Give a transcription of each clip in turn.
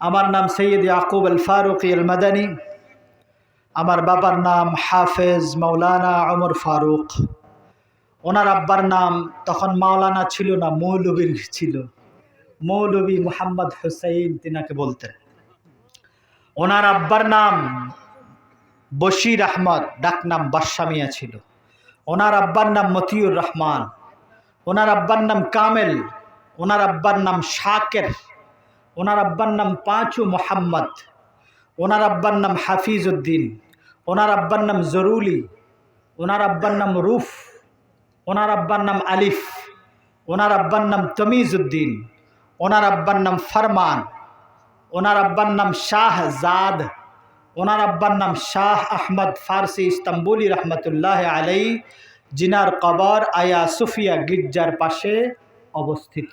আমার নাম সৈয়দ ইয়াকুব আল ফারুক আল মাদানী আমার বাবার নাম হাফেজ মৌলানা ওমর ফারুক। ওনার আব্বার নাম তখন মাওলানা ছিল না, মৌলবীর ছিল। মৌলবী মোহাম্মদ হুসাইন তিনাকে বলতেন। ওনার আব্বার নাম বশির আহমদ ডাকনাম বাদশামিয়া ছিল। ওনার আব্বার নাম মতিউর রহমান। ওনার আব্বার নাম কামেল। ওনার আব্বার নাম শাকের। ওনার আব্বার নাম পাঁচু মোহাম্মদ, ওনার আব্বার নাম হাফিজ উদ্দিন ওনার আব্বার নাম জরুলি, ওনার আব্বার নাম রুফ, ওনার আব্বার নাম আলিফ, ওনার আব্বার নাম তমিজ উদ্দিন ওনার আব্বার নাম ফরমান, ওনার আব্বার নাম শাহ জাদ, ওনার আব্বার নাম শাহ আহমদ ফারসি ইস্তাম্বুলি রহমতুল্লাহ আলাই জিনার কবর আয়া সুফিয়া গির্জার পাশে অবস্থিত।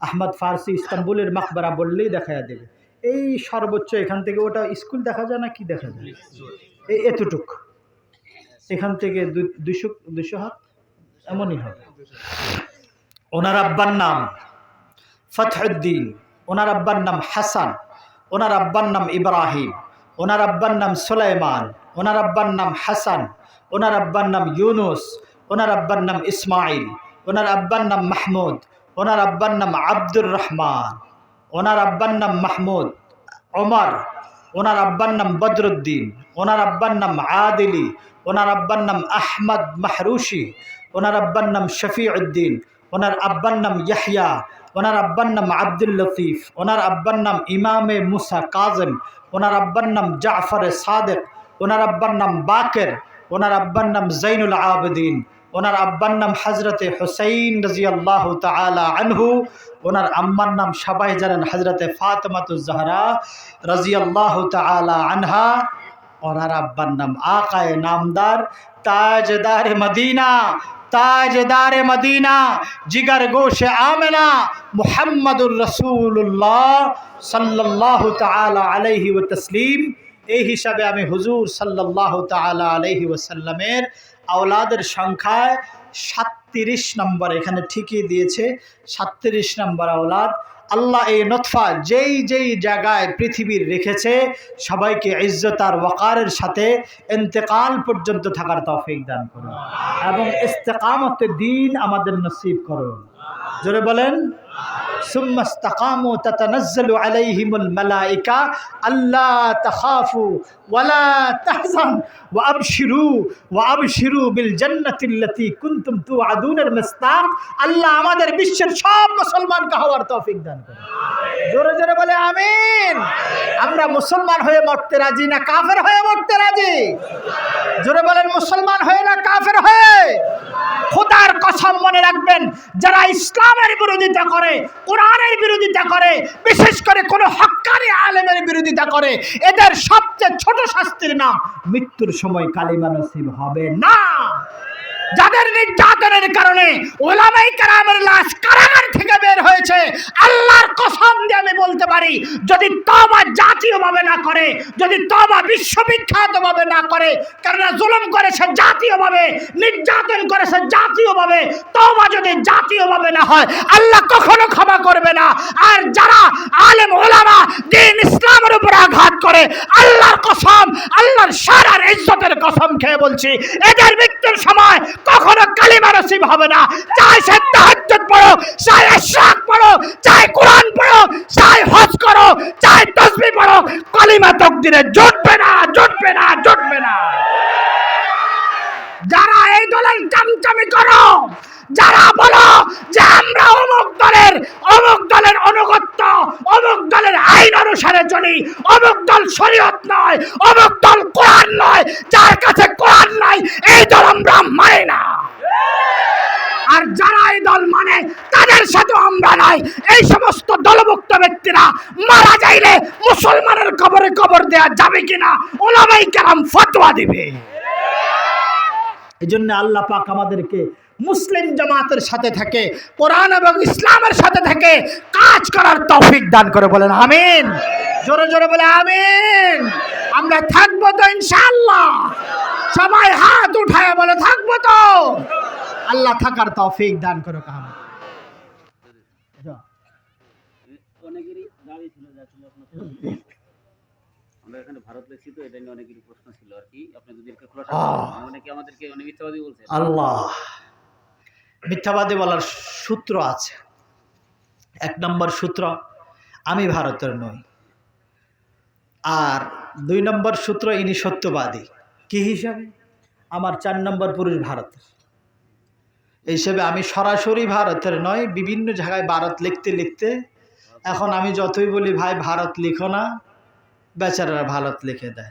আহমদ ফারসি ইস্তাম্বুলের মাকবারা বললেই দেখা দেবে। এই সর্বোচ্চ এখান থেকে ওটা স্কুল দেখা যায় না কি দেখা যায়? এই এতটুক। এখান থেকে দুশো দুশো হাত? এমনই হবে। ওনার আব্বার নাম ফতহুদ্দিন, ওনার আব্বার নাম হাসান, ওনার আব্বার নাম ইব্রাহিম, ওনার আব্বার নাম সোলাইমান, ওনার আব্বার নাম হাসান, ওনার আব্বার নাম ইউনুস, ওনার আব্বার নাম ইসমাইল, ওনার আব্বার নাম মাহমুদ ওনার আব্বার নাম আব্দুর রহমান ওনার আব্বার নাম মাহমুদ ওমর ওনার আব্বার নাম বদরুদ্দিন ওনার আব্বার নাম আদিলি ওনার আব্বার নাম আহমদ মাহরুশি ওনার আব্বার নাম শফিউদ্দিন ওনার আব্বার নাম ইয়াহিয়া ওনার আব্বার নাম আব্দুল লতিফ ওনার আব্বার নাম ইমামে মুসা কাজম ওনার আব্বার নাম জাফর সাদেক ওনার আব্বার নাম বাকের ওনার আব্বার নাম জৈনুল আবদিন ওনার আব্বার নাম হজরতে হুসাইন রাজি আল্লাহ তালা আনহু, ওনার আম্মার নাম সবাই জানেন হজরতে ফাতমাতুজাহরা রাজি আল্লাহ তালা আনহা, ওনার আব্বার নাম আকায় নামদার তাজদার মদিনা তাজদার মদিনা, জিগার গোশে আমেনা মুহাম্মদুর রসুল্লাহ সাল্লাহ তালা আলাইহি ও তসলিম। এই হিসাবে আমি হুজুর সাল্লাহ তালা আলহি ওসাল্লামের আওলাদের সংখ্যায় সাতত্রিশ নম্বর, এখানে ঠিকই দিয়েছে, সাতত্রিশ নম্বর আওলাদ। আল্লাহ এই নতফা যেই যেই জায়গায় পৃথিবীর রেখেছে, সবাইকে ইজ্জত আর ওয়াকারের সাথে এন্তেকাল পর্যন্ত থাকার তফিক দান করুন। এবং ইস্তেকামত দিন আমাদের নসিব করুন। জোরে বলেন? ثم استقاموا تتنزل عليهم الملائكة ألا تخافوا ولا تحزن وأبشروا وأبشروا بالجنة التي كنتم توعدون المستاق আল্লাহ আমাদের বিশ্বের সব মুসলমানকে হওয়ার তৌফিক দান করুন জোরে জোরে বলে আমিন আমরা মুসলমান হয়ে মরতে রাজি না কাফের হয়ে মরতে রাজি জোরে বলেন মুসলমান হয়ে না কাফের হয়ে খোদার কসম মনে রাখবেন যারা ইসলামের বিরোধিতা করে কোরআনের বিরোধিতা করে, বিশেষ করে কোনো হক্কানি আলেমের বিরোধিতা করে, এদের সবচেয়ে ছোট শাস্তির নাম মৃত্যুর সময় কালিমা নসিব হবে না। যাদের নির্যাতনের কারণে ওলামাই কারামের লাশ কারাগার থেকে বের হয়েছে, আল্লাহর কসম দিয়ে বলতে পারি, যদি তবা জাতীয়ভাবে না করে, যদি তবা বিশ্ববিখ্যাতভাবে না করে, কেননা জুলুম করেছে জাতীয়ভাবে, নির্যাতন করেছে জাতীয়ভাবে তবা যদি জাতীয়ভাবে না হয়, আল্লাহ কখনো ক্ষমা করবে না। আর যারা আলেম, ওলামা দিন ইসলামের উপর আঘাত করে, আল্লাহর কসম, আল্লাহর সারার ইজ্জতের কসম খেয়ে বলছি, এদের মৃত্যুর সময় কখনো কালিমা নসিব হবে না। চাই সে তাহাজ্জুদ পড়ো চাই ইশরাক পড়ো চাই কোরআন পড়ো চাই হজ করো চাই তসবিহ পড়ো কালিমা তকদিরে জুটবে না জুটবে না জুটবে না। যারা এই দলের চামচামি করো, যারা বলো যে আমরা অমুক দলের অমুক দলের অনুগত্য অমুক দলের আইন অনুসারে চলি, অমুক দল শরীয়ত নয়, অমুক দল কোরআন নয়, যার কাছে কোরআন নাই, এই দল আমরা মানে না। আর যারা এই দল মানে তাদের সাথে আমরা নাই এই সমস্ত দলভুক্ত ব্যক্তিরা মারা যাইলে মুসলমানের কবরে কবর দেয়া যাবে কিনা? ওলামাই কেরাম ফতোয়া দিবে। এই জন্য আল্লাহ পাক আমাদেরকে মুসলিম জামাতের সাথে থেকে, কোরআন এবং ইসলামের সাথে থেকে কাজ করার তৌফিক দান করে বলেন, আমিন। জোরে জোরে বলে, আমিন। আমরা থাকব তো ইনশাআল্লাহ। সবাই হাত উঠায় বলে, থাকব তো। আল্লাহ থাকার তৌফিক দান করো কাহাম অনেকেরই দাবি ছিল যে আসলে আপনার আমরা এখানে ভারত লেখছি তো এটা নিয়ে অনেকেরই প্রশ্ন ছিল আর কি। আপনি যদি একটু খোলাসা অনেকে আমাদেরকে অনেক মিথ্যাবাদী বলছে। আল্লাহ। মিথ্যাবাদী বলার সূত্র আছে। এক নম্বর সূত্র আমি ভারতের নই। আর দুই নম্বর সূত্র ইনি সত্যবাদী। কি হিসাবে? আমার চার নম্বর পুরুষ ভারতের। এই হিসেবে আমি সরাসরি ভারতের নয় বিভিন্ন জায়গায় ভারত লিখতে লিখতে এখন আমি যতই বলি, ভাই, ভারত লিখো না। বেচারারা ভারত লিখে দেয়।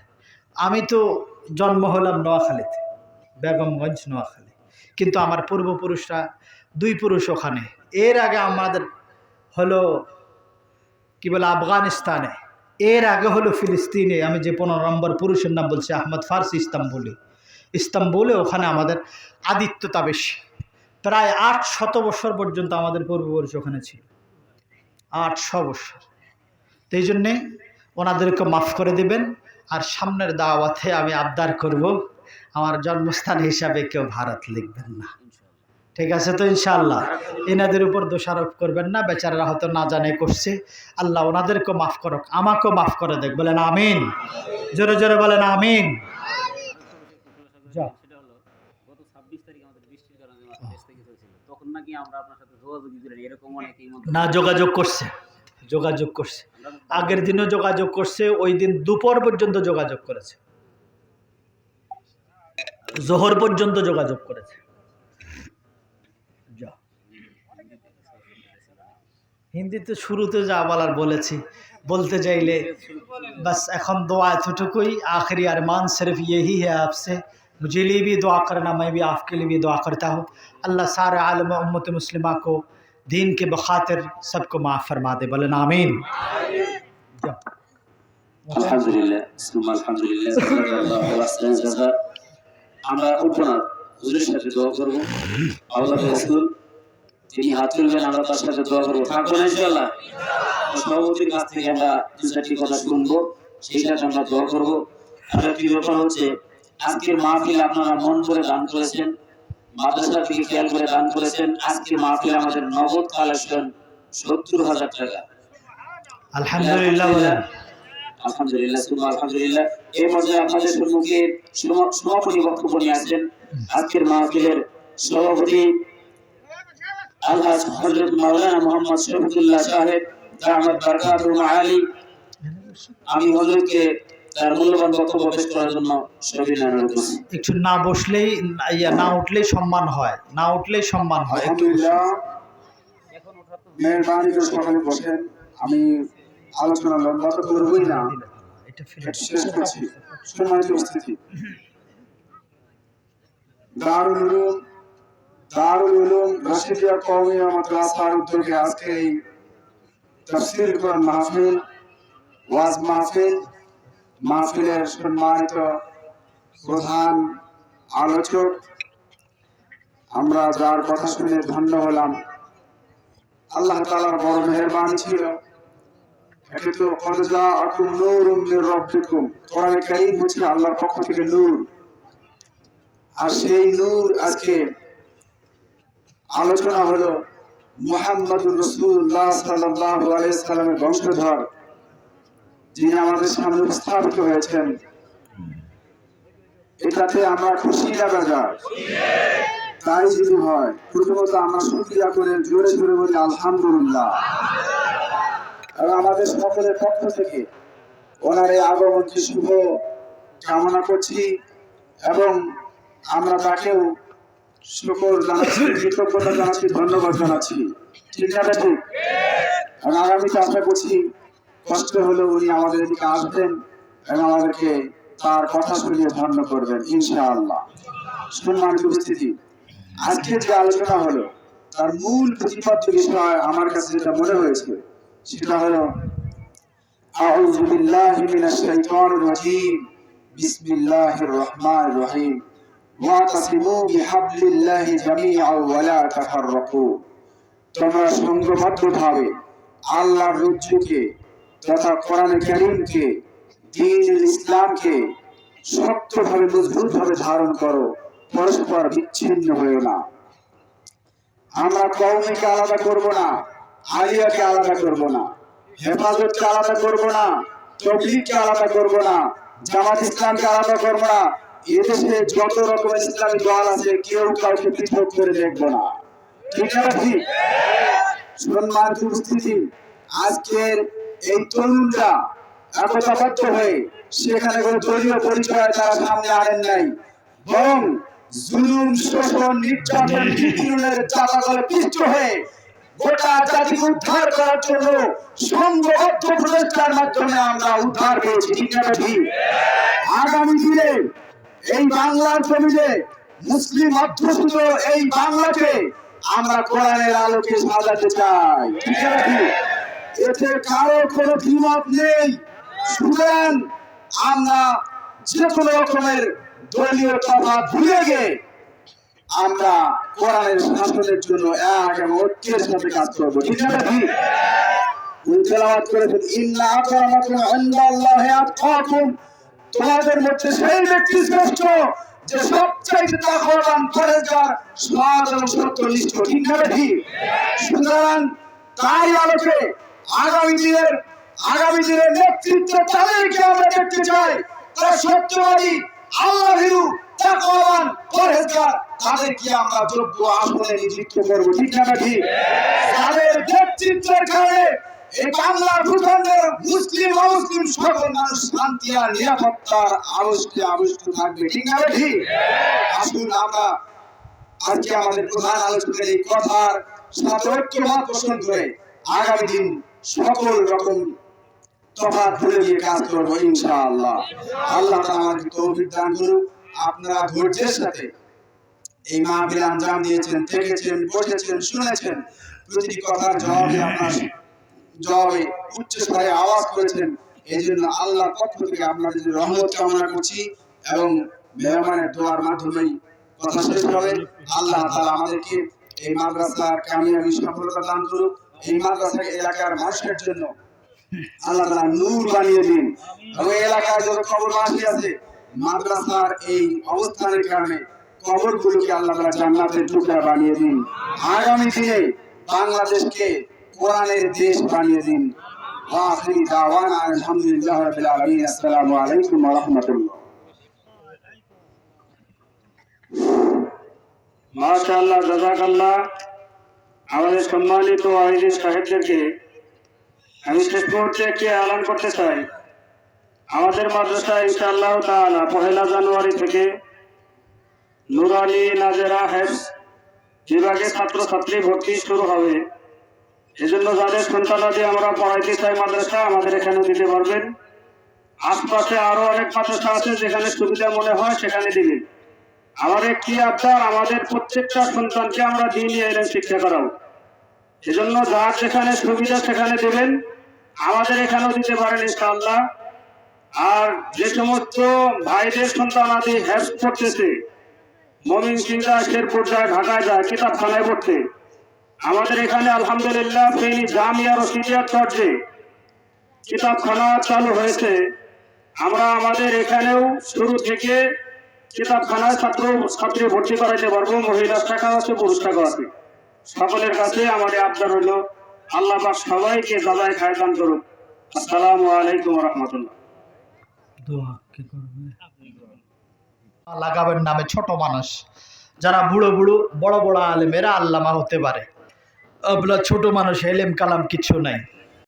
আমি তো জন্ম হলাম নোয়াখালীতে, বেগমগঞ্জ, নোয়াখালী। কিন্তু আমার পূর্বপুরুষরা, দুই পুরুষ ওখানে। এর আগে আমাদের হলো, কি বলে, আফগানিস্তানে। এর আগে হলো ফিলিস্তিনে। আমি যে পনেরো নম্বর পুরুষের নাম বলছি, আহমদ ফার্সি ইস্তাম্বুলে। ইস্তাম্বুলে ওখানে আমাদের আদিত্যতা বেশি প্রায় আট শত বছর পর্যন্ত আমাদের পূর্বপুরুষ ওখানে ছিল। আটশো বছর। তো এই জন্যে ওনাদেরকে মাফ করে দিবেন। আর সামনের দাওয়াতে আমি আবদার করব, আমার জন্মস্থান হিসাবে কেউ ভারত লিখবেন না। ঠিক আছে তো ইনশাআল্লাহ। এনাদের উপর দোষারোপ করবেন না, বেচারারা হয়তো না জানে করছে। আল্লাহ ওনাদেরকেও মাফ করুক, আমাকেও মাফ করে দেখ, বলেন আমিন। জোরে জোরে বলেন আমিন। যা। তখন নাকি আমরা না, যোগাযোগ করছে যোগাযোগ করছে। আগের দিনও যোগাযোগ করছে, ওই দিন দুপুর পর্যন্ত যোগাযোগ করেছে। জোহর পর্যন্ত যোগাযোগ করেছে। হিন্দিতে শুরুতে যা বলার বলেছি, বলতে চাইলে, বাস এখন দোয়া এতটুকুই, আখরি আর মান শরীফ ইয়েই হ্যাঁ আপসে। मुझे लिए भी दुआ करना मैं भी आपके लिए भी दुआ करता हूँ अल्लाह सारे आलम उम्मत मुस्लिमा को दीन के बखातिर सबको माफ़ फरमा दे बोले आमीन जाओ। আলহামদুলিল্লাহ সুম্মা আলহামদুলিল্লাহ জাযাকাল্লাহু আহসানাল জাযা আমরা উঠবো না হুজুরের সাথে দোয়া করব আল্লাহ রাসূল যিনি হাত তুলবেন আমরা তার সাথে দোয়া করবো থাকবো না ইনশাআল্লাহ সভাপতির কাছ থেকে আমরা দু চারটি কথা শুনবো সেইটার জন্য আমরা দোয়া করবো আর একটি ব্যাপার হচ্ছে আজকের মাহফিল আপনারা মন করে দান করেছেন মাদ্রাসা থেকে খেয়াল করে দান করেছেন আজকের মাহফিল আমাদের নগদ কালেকশন সত্তর হাজার টাকা। আলহামদুলিল্লাহ। আলহামদুলিল্লাহ সুমা আলহামদুলিল্লাহ। এই পর্যায়ে আপনাদের সম্মুখে সমা- সমাপনী বক্তব্য নিয়ে আসছেন আজকের মাহফিলের সভাপতি আলহাজ হজরত মাওলানা মোহাম্মদ শফিকুল্লাহ সাহেব দামাত বারকাতুল মাআলি আমি হজরতকে তার মূল্যবান বক্তব্য পেশ করার জন্য একটু না বসলেই ইয়া না উঠলেই সম্মান হয়। না উঠলেই সম্মান হয়। একটু আলহামদুলিল্লাহ। মেহরবানি করে সকলে বসেন। আমি আলোচনা লম্বা তো করবই না। এটা শেষ করছি। সম্মানিত উপস্থিতি। দারুল উলুম দারুল উলুম রাশিদিয়া কওমিয়া মাদ্রাসার উদ্যোগে আজকে এই তাফসীর কোরআন মাহফিল ওয়াজ মাহফিল মাহফিলের সম্মানিত প্রধান আলোচক, আমরা যার কথা শুনে ধন্য হলাম। আল্লাহ তালার বড় মেহেরবানি ছিল। এটা তো কদজা আকুম নূরুম মির রাব্বিকুম। কোরআন কারীম হচ্ছে আল্লাহর পক্ষ থেকে নূর। আর সেই নূর আজকে আলোচনা হলো মুহাম্মদুর রাসূলুল্লাহ সাল্লাল্লাহু আলাইহি সাল্লামের বংশধর। যিনি আমাদের সামনে উপস্থাপিত হয়েছেন। এটাতে আমরা খুশি লাগা যায় তাই যদি হয়, প্রথমত আমরা শুকরিয়া করে জোরে জোরে বলি, আলহামদুলিল্লাহ। এবং আমাদের সকলের পক্ষ থেকে ওনার এই আগমনকে শুভ কামনা করছি এবং আমরা তাকেও শুকর জানাচ্ছি, কৃতজ্ঞতা জানাচ্ছি, ধন্যবাদ জানাচ্ছি। ঠিক আছে ঠিক? আগামীতে আশা করছি কষ্ট হলেও উনি আমাদের এদিকে আসবেন এবং আমাদেরকে তার কথা শুনিয়ে ধন্য করবেন ইনশাআল্লাহ সম্মানিত উপস্থিতি আজকে যে আলোচনা হলো তার মূল প্রতিপাদ্য বিষয় আমার কাছে যেটা মনে হয়েছে সেটা হলো أعوذ بالله من الشيطان الرجيم بسم الله الرحمن الرحيم واعتصموا بحبل الله جميعا ولا تفرقوا তোমরা সংঘবদ্ধভাবে আল্লাহর রজ্জুকে তথা কোরআন করিমকে দিন ইসলামকে শক্তভাবে মজবুতভাবে ধারণ করো পরস্পর বিচ্ছিন্ন হয়েও না। আমরা কৌমিকে আলাদা করব না আলিয়াকে আলাদা করব না হেফাজতকে আলাদা করব না তবলিগকে আলাদা করব না জামাত ইসলামকে আলাদা করব না এদেশে যত রকমের ইসলামী দল আছে কেউ কাউকে পৃথক করে দেখব না। ঠিক আছে ঠিক। সম্মানিত উপস্থিতি আজকের এই তরুণরা একতাবদ্ধ হয়ে সেখানে কোনো দলীয় পরিচয় তারা সামনে আনেন নাই বরং জুলুম, শোষণ, নির্যাতন, নিপীড়নের চাপাগলে পিষ্ট হয়ে গোটা উদ্ধার করার জন্য সংঘবদ্ধ প্রচেষ্টার মাধ্যমে আমরা উদ্ধার পেয়েছি আগামী দিনে এই বাংলার জমিনে মুসলিম অধ্যুষিত এই বাংলাকে আমরা কোরআনের আলোকে সাজাতে চাই, ঠিক আছে? এতে কারও কোনো দ্বিমত নেই। সুতরাং আমরা যে কোনো রকমের দলীয় তফা ভুলে গিয়ে আমরা কোরআনের শাসনের জন্য এক এবং ঐক্যের সাথে কাজ করব। ঠিক আছে করেছেন, ইন্না তোমাদের মধ্যে সেই ব্যক্তি শ্রেষ্ঠ যে সবচাইতে তাকওয়াবান পরেজগার সৎ এবং সত্যনিষ্ঠ ঠিক না সুতরাং তাই আলোকে আগামী দিনের আগামী দিনের নেতৃত্ব তাদেরকে আমরা দেখতে চাই। তারা সত্যবাদী আল্লাহ ভীরু আমরা যোগ্য ঠিক মুসলিম শান্তি আর নিরাপত্তার ঠিক আসুন আমরা আমাদের প্রধান আলোচকের এই কথার সাথে আগামী দিন সকল রকম তফাৎ ভুলে গিয়ে কাজ করব ইনশাআল্লাহ। আল্লাহ তাআলা আমাদের তৌফিক দান করুন আপনারা ধৈর্যের সাথে এই মাহফিল আঞ্জাম দিয়েছেন থেকেছেন বসেছেন শুনেছেন। প্রতিটি কথার জবাবে আপনার জবাবে উচ্চ স্বরে আওয়াজ করেছেন। এই জন্য আল্লাহর পক্ষ থেকে আপনাদের রহমত কামনা করছি এবং মেহমানের দোয়ার মাধ্যমেই কথা শেষ হবে। আল্লাহ তাআলা আমাদেরকে এই মাদ্রাসার কামিয়াবি সফলতা দান করুক। এই মাদ্রাসা এলাকার মানুষের জন্য আল্লাহ তাআলা নূর বানিয়ে দিন এবং এই এলাকায় যত কবরবাসী আছে মাদ্রাসার এই অবস্থানের কারণে কবরগুলোকে আল্লাহ তাআলা জান্নাতের টুকরা বানিয়ে দিন আগামী দিনে বাংলাদেশকে কোরআনের দেশ বানিয়ে দিন وآخر دعوانا أن الحمد لله رب العالمين السلام عليكم ورحمة الله মাশাআল্লাহ জাজাকাল্লাহ আমাদের সম্মানিত আইজি সাহেবদেরকে আমি শেষ মুহূর্তে একটি এলান করতে চাই। আমাদের মাদ্রাসায় ইনশাআল্লাহ তাআলা পহেলা জানুয়ারি থেকে নুরানি নাজেরা হেফস বিভাগে ছাত্রছাত্রী ভর্তি শুরু হবে। এজন্য যাদের সন্তানাদি আমরা পড়াইতে চাই মাদ্রাসা, আমাদের এখানে দিতে পারবেন। আশপাশে আরও অনেক মাদ্রাসা আছে যেখানে সুবিধা মনে হয় সেখানে দিবেন। আমার একটি আবদার? আমাদের প্রত্যেকটা সন্তানকে আমরা দিন এলেন শিক্ষা করাবো। সেজন্য যার যেখানে সুবিধা সেখানে দেবেন। আমাদের এখানেও দিতে পারেন ইনশাআল্লাহ। আর যে সমস্ত ভাইদের সন্তান আদি হ্যাস করতেছে, মমিন চিন্তা শেরপুর যায় ঢাকায় যায়, কিতাবখানায় পড়তে, আমাদের এখানে আলহামদুলিল্লাহ ফেনী জামিয়া রশিদিয়ার চর্চে কিতাবখানা চালু হয়েছে। আমরা আমাদের এখানেও শুরু থেকে কিতাবখানায় ছাত্র ছাত্রী ভর্তি করাইতে পারব মহিলা শাখা আছে পুরুষ শাখা আছে। সকলের কাছে আমাদের আবদার হলো আল্লাহ পাক সবাইকে দাদায় খায় দান করুক। আসসালামু আলাইকুম রহমতুল্লাহ। দোয়া কে করবে? লাগাবেন নামে ছোট মানুষ যারা বুড়ো বুড়ো বড় বড় আলেমেরা আল্লামা হতে পারে। আপনার ছোট মানুষ এলেম কালাম কিছু নাই।